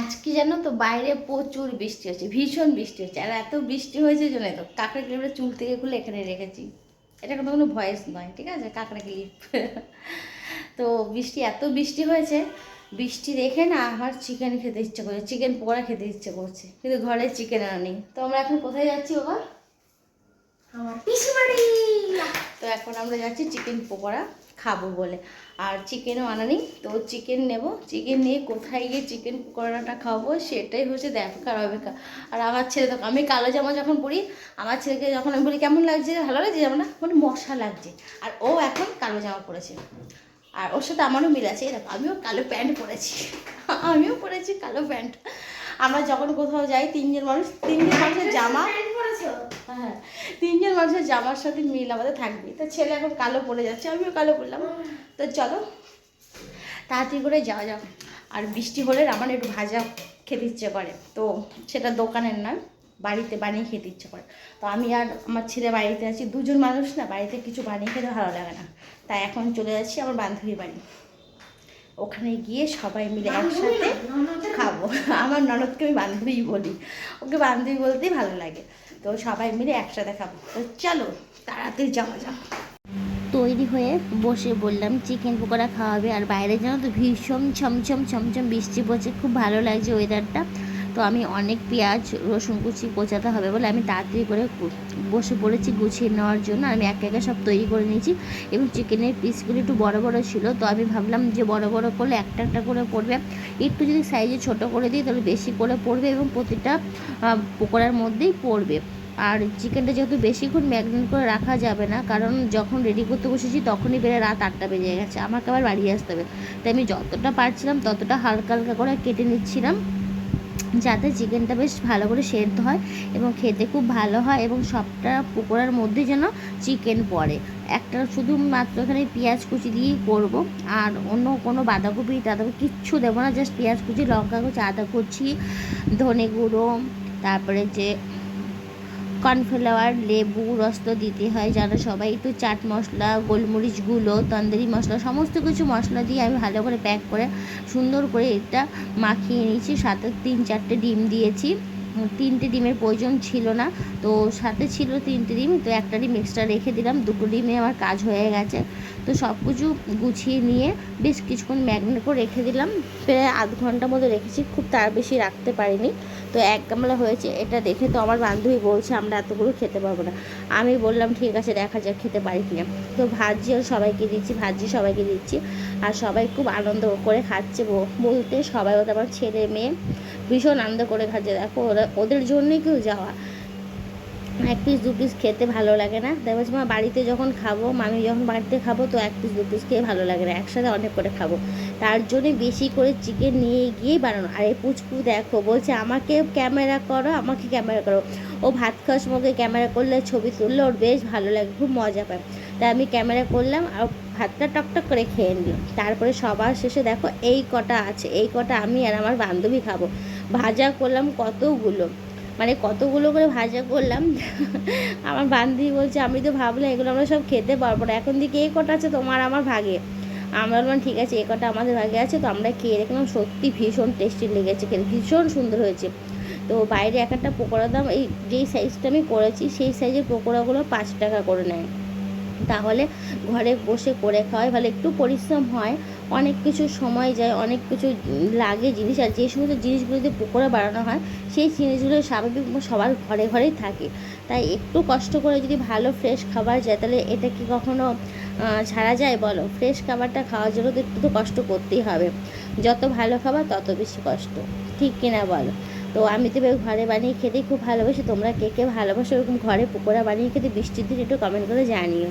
আজকে জানো তো বাইরে প্রচুর বৃষ্টি হচ্ছে, ভীষণ বৃষ্টি হচ্ছে, আর এত বৃষ্টি হয়েছে জন্য তো, কাঁকড়া ক্লিপটা চুল থেকে খুলে এখানে রেখেছি। এটা কোনো কোনো ভয়েস নয়, ঠিক আছে? কাঁকড়া কিলিপ তো বৃষ্টি, এত বৃষ্টি হয়েছে, বৃষ্টি দেখে না আমার চিকেন খেতে ইচ্ছে করছে চিকেন পকোড়া খেতে ইচ্ছে করছে, কিন্তু ঘরে চিকেন আনা নেই। তো আমরা এখন কোথায় যাচ্ছি, বাবা? আমার বাড়ি। তো এখন আমরা যাচ্ছি চিকেন পকোড়া খাব বলে। আর চিকেনও আনা নেই, তো চিকেন নেব। চিকেন নিয়ে কোথায় গিয়ে চিকেন পকোড়াটা খাব সেটাই হচ্ছে দেখার অপেক্ষা। আর আমার ছেলে তো আমি কালো জামা যখন পরি, আমার ছেলেকে যখন আমি বলি, কেমন লাগছে? ভালো লাগছে? জামাটা? মানে মশা লাগছে। আর ও এখন কালো জামা পরেছে। আর ওর সাথে আমারও মিল আছে দেখো, আমিও কালো প্যান্ট পরেছি। আমিও পরেছি কালো প্যান্ট। আমরা যখন কোথাও যাই, তিনজন মানুষ, তিনজন মানুষের জামা হ্যাঁ তিনজন মানুষের জামার সাথে মিল আমাদের থাকবে তো ছেলে এখন কালো পড়ে যাচ্ছে, আমিও কালো পড়লাম তো চলো, তাড়াতাড়ি করে যাওয়া যাক। আর বৃষ্টি হলে আমার একটু ভাজা খেতে ইচ্ছে করে। তো সেটা দোকানের নয় বাড়িতে বানিয়ে খেতে ইচ্ছে করে। তো আমি আর আমার ছেলে বাড়িতে আছি, দুজন মানুষ না, বাড়িতে কিছু বানিয়ে খেতে ভালো লাগে না। তাই এখন চলে যাচ্ছি আমার বান্ধবীর বাড়ি। ওখানে গিয়ে সবাই মিলে একসাথে খাব। আমার ননদকে আমি বান্ধবী বলি। ওকে বান্ধবী বলতেই ভালো লাগে। তো সবাই মিলে একসাথে খাব। তো চলো তাড়াতাড়ি যাওয়া যাক। তৈরি হয়ে বসে বললাম চিকেন পকোড়া খাওয়াবে আর বাইরে যেন তো ভীষণ ছমছম ছমছম বৃষ্টি পড়ছে। খুব ভালো লাগছে ওয়েদারটা তো আমি অনেক পেঁয়াজ, রসুন কুচি কোচাতে হবে বলে আমি তাড়াতাড়ি করে বসে পড়েছি গুছিয়ে নেওয়ার জন্য। আমি একে একে সব তৈরি করে নিয়েছি এবং চিকেনের পিসগুলো একটু বড় বড় ছিল। তো আমি ভাবলাম যে বড় বড় করলে একটা একটা করে পড়বে। একটু যদি সাইজে ছোট করে দিই তাহলে বেশি করে পড়বে এবং প্রতিটা পকোড়ার মধ্যেই পড়বে। আর চিকেনটা যেহেতু বেশিক্ষণ ম্যাগনেট করে রাখা যাবে না, কারণ যখন রেডি করতে বসেছি তখনই বেড়ে রাত আটটা বেজে গেছে। আমাকে আবার বাড়ি আসতে হবে। তাই আমি যতটা পারছিলাম ততটা হালকা হালকা করে কেটে নিচ্ছিলাম। যাতে চিকেনটা বেশ ভালো করে সেদ্ধ হয় এবং খেতে খুব ভালো হয় এবং সবটা পকোড়ার মধ্যে যেন চিকেন পড়ে। একটা শুধুমাত্র এখানে পেঁয়াজ কুচি দিয়েই করব। আর অন্য কোনো বাঁধাকপি টাধাকপি কিচ্ছু দেবো না জাস্ট পেঁয়াজ কুচি, লঙ্কা কুচি, আদা কুচি, ধনে গুঁড়ো, তারপরে যে কর্নফ্লাওয়ার, লেবু রস তো দিতে হয় যেন সবাই। একটু চাট মশলা, গোলমরিচ গুঁড়ো, তন্দুরি মশলা, সমস্ত কিছু মশলা দিয়ে আমি ভালো করে প্যাক করে সুন্দর করে এটা মাখিয়ে নিয়েছি। সাথে তিন চারটে ডিম দিয়েছি। তিনটে ডিমের প্রয়োজন ছিল না। তো সাথে ছিল তিনটে ডিম, তো একটা ডিম এক্সট্রা রেখে দিলাম। দুটো ডিমে আমার কাজ হয়ে গেছে। তো সব কিছু গুছিয়ে নিয়ে বেশ কিছুক্ষণ ম্যাগনেট করে রেখে দিলাম। প্রায় আধ ঘণ্টার মতো রেখেছি, খুব তার বেশি রাখতে পারিনি। তো এক গামলা হয়েছে, এটা দেখে তো আমার বান্ধবী বলছে, আমরা এতগুলো খেতে পারব না। আমি বললাম, ঠিক আছে, দেখা যাক খেতে পারি কিনা। তো ভাজিও সবাইকে দিচ্ছি, ভাজি সবাইকে দিচ্ছি। আর সবাই খুব আনন্দ করে খাচ্ছে বলতে সবাই ওদের আমার ছেলে মেয়ে। ভীষণ আনন্দ করে খাচ্ছে। দেখো, ওরা, ওদের জন্যই কেউ যাওয়া। এক পিস দু পিস খেতে ভালো লাগে না। তাই বলছি মা, বাড়িতে যখন খাব, মামি যখন বাড়িতে খাব, তো এক পিস দু পিস খেয়ে ভালো লাগে না। একসাথে অনেক করে খাব। তার জন্যে বেশি করে চিকেন নিয়ে গিয়েই বানানো। আর এই পুচকু, দেখো, বলছে, আমাকে ক্যামেরা করো, আমাকে ক্যামেরা করো। ও ভাত খাওয়ার সময় ক্যামেরা করলে, ছবি তুললে, ওর বেশ ভালো লাগে, খুব মজা পায়। তাই আমি ক্যামেরা করলাম, আর ভাতটা টকটক করে খেয়ে নিলাম তারপরে সবার শেষে দেখো এই কটা আছে, এই কটা আমি আর আমার বান্ধবী খাব। ভাজা করলাম কতগুলো? মানে কতগুলো করে ভাজা করলাম? আমার বান্ধবী বলছে, আমি তো ভাবলাম এগুলো আমরা সব খেতে পারব না। এখন দিকে এই কটা আছে তোমার আমার ভাগে। আমরা বললাম, ঠিক আছে এ কটা আমাদের ভাগে আছে, তো আমরা খেয়ে দেখলাম সত্যি ভীষণ টেস্টি লেগেছে খেতে, ভীষণ সুন্দর হয়েছে। তো বাইরে এক একটা পকোড়ার দাম, এই যেই সাইজটা আমি করেছি, সেই সাইজের পকোড়াগুলো পাঁচ টাকা করে নেয়। তাহলে ঘরে বসে করে খাওয়াই, ভালো একটু পরিশ্রম হয়, অনেক কিছু সময় যায়, অনেক কিছু লাগে জিনিস, আর যে সমস্ত জিনিসগুলো দিয়ে পকোড়া বানানো হয়, সেই জিনিসগুলো স্বাভাবিক সবার ঘরে ঘরেই থাকে। তাই একটু কষ্ট করে যদি ভালো ফ্রেশ খাবার যায়, তাহলে এটা কি কখনো ছাড়া যায় বলো? ফ্রেশ খাবারটা খাওয়ার জন্য তো একটু তো কষ্ট করতেই হবে। যত ভালো খাবার, তত বেশি কষ্ট। ঠিক কিনা বলো? তো আমি তো ঘরে বানিয়ে খেতেই খুব ভালোবাসি, তোমরা কে কে ভালোবাসো এরকম ঘরে পকোড়া বানিয়ে খেতে, বৃষ্টির দিন একটু কমেন্ট করে জানিও।